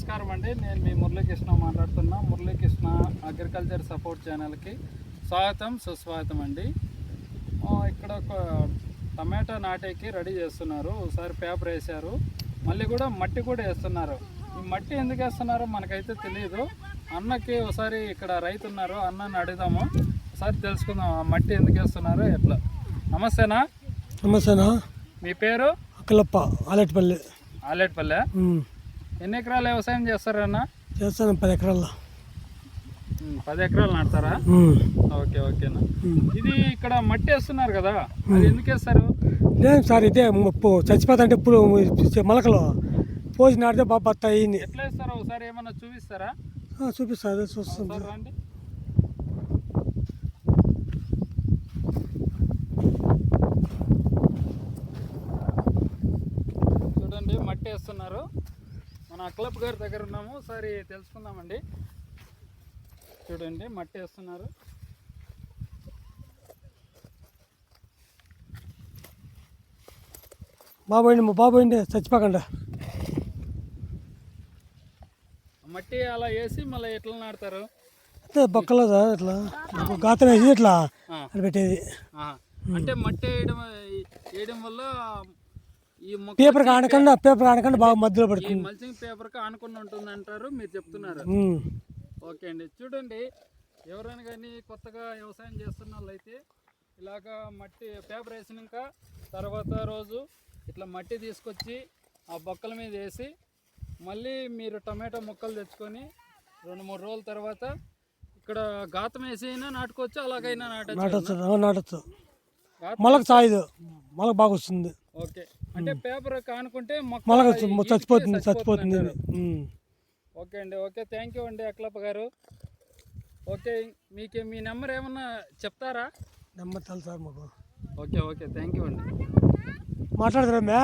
నమస్కారం అండి. నేను మీ మురళీకృష్ణ మాట్లాడుతున్నా. మురళీకృష్ణ అగ్రికల్చర్ సపోర్ట్ ఛానల్కి స్వాగతం సుస్వాగతం అండి. ఇక్కడ ఒక టమాటా నాటేకి రెడీ చేస్తున్నారు. ఒకసారి పేపర్ వేశారు. మళ్ళీ కూడా మట్టి కూడా వేస్తున్నారు. ఈ మట్టి ఎందుకు వేస్తున్నారో మనకైతే తెలియదు అన్నకి ఒకసారి ఇక్కడ రైతు ఉన్నారు. అన్నని అడుగుదాము. ఒకసారి తెలుసుకుందాం ఆ మట్టి ఎందుకు వేస్తున్నారో ఎట్లా. నమస్తేనా? నమస్తేనా? మీ పేరు? అక్కలప్ప ఆలెట్పల్లి. ఆలేట్పల్లె. ఎన్ని ఎకరాల వ్యవసాయం చేస్తారన్నా చేస్తాను పది ఎకరాల్లో. పది ఎకరాలు నాటుతారా. ఓకే ఓకేనా. ఇది ఇక్కడ మట్టి వేస్తున్నారు కదా అది ఎందుకు వేస్తారు? లేదు సార్ ఇదే చచ్చిపోతుంటే ఇప్పుడు మొలకలు. పోసి నాటితే బాగా బత్త అయ్యింది ఎట్లా వేస్తారో ఒకసారి ఏమన్నా చూపిస్తారా? చూపిస్తా అదే రండి. చూడండి మట్టి వేస్తున్నారు. మన అక్లప్ గారి దగ్గర ఉన్నాము. ఒకసారి తెలుసుకుందామండి. చూడండి మట్టి వేస్తున్నారు. బాబోయండి బాబోయండి చచ్చిపోకండి. మట్టి అలా వేసి మళ్ళీ ఎట్లా నాడతారు అయితే బొక్కలో సార్ ఇట్లా గాతం వేసి ఇట్లా పెట్టేది. అంటే మట్టి వేయడం వేయడం వల్ల పేపర్ ఆనకుండా పేపర్ ఆనకుండా బాగా మధ్యలో పడుతుంది. మల్చింగ్ పేపర్కి ఆనుకుని ఉంటుంది అంటారు మీరు చెప్తున్నారు. ఓకే అండి. చూడండి ఎవరైనా కానీ కొత్తగా వ్యవసాయం చేస్తున్న వాళ్ళైతే ఇలాగా మట్టి పేపర్ వేసినాక తర్వాత రోజు ఇట్లా మట్టి తీసుకొచ్చి ఆ బొక్కల మీద వేసి మళ్ళీ మీరు టమాటా మొక్కలు తెచ్చుకొని రెండు మూడు రోజుల తర్వాత ఇక్కడ గాతం వేసి అయినా నాటుకోవచ్చు అలాగైనా నాటచ్చు నాటొచ్చు ఆ, మొలక సాయదు మొలక బాగా వస్తుంది. ఓకే. అంటే పేపర్ కానుకుంటే మొలక చచ్చిపోతుంది చచ్చిపోతుంది. ఓకే అండి ఓకే. థ్యాంక్ యూ అండి అక్లప్ప గారు. ఓకే మీకు మీ నెంబర్ ఏమన్నా చెప్తారా? నెమ్మది తెలుసు సార్ మాకు? Okay okay. థ్యాంక్ యూ అండి. మాట్లాడదురా మే